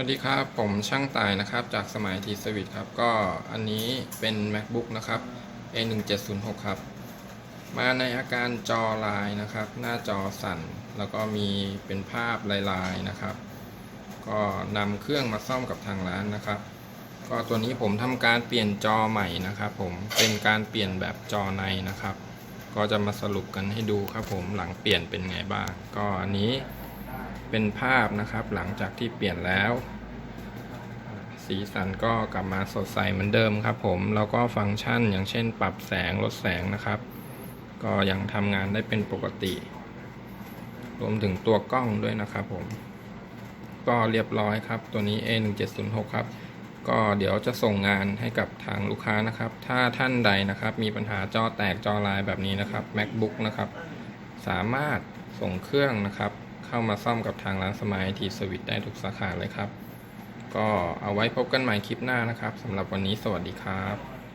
วัสดีครับ ผมช่างตายนะครับ จากสมัยทีสวิตครับ ก็อันนี้เป็น macbook นะครับ A1706 ครับ มาในอาการจอลายนะครับ หน้าจอสั่น แล้วก็มีเป็นภาพลายๆนะครับ ก็นำเครื่องมาซ่อมกับทางร้านนะครับ ก็ตัวนี้ผมทำการเปลี่ยนจอใหม่นะครับ ผมเป็นการเปลี่ยนแบบจอในนะครับ ก็จะมาสรุปกันให้ดูครับ ผมหลังเปลี่ยนเป็นไงบ้าง ก็อันนี้ เป็นภาพนะครับ หลังจากที่เปลี่ยนแล้ว สีสันก็กลับมาสดใสเหมือนเดิมครับผม แล้วก็ฟังก์ชันอย่างเช่นปรับแสงลดแสงนะครับ ก็ยังทำงานได้เป็นปกติ รวมถึงตัวกล้องด้วยนะครับผม ก็เรียบร้อยครับ ตัวนี้ A1706 ครับก็เดี๋ยวจะส่งงานให้กับทางลูกค้านะครับ ถ้าท่านใดนะครับ มีปัญหาจอแตกจอลายแบบนี้นะครับ MacBook นะครับ สามารถส่งเครื่องนะครับ เข้ามาซ่อมกับทางร้านสมัยทีสวิตได้ทุกสาขาเลยครับ ก็เอาไว้พบกันใหม่คลิปหน้านะครับสำหรับวันนี้สวัสดีครับ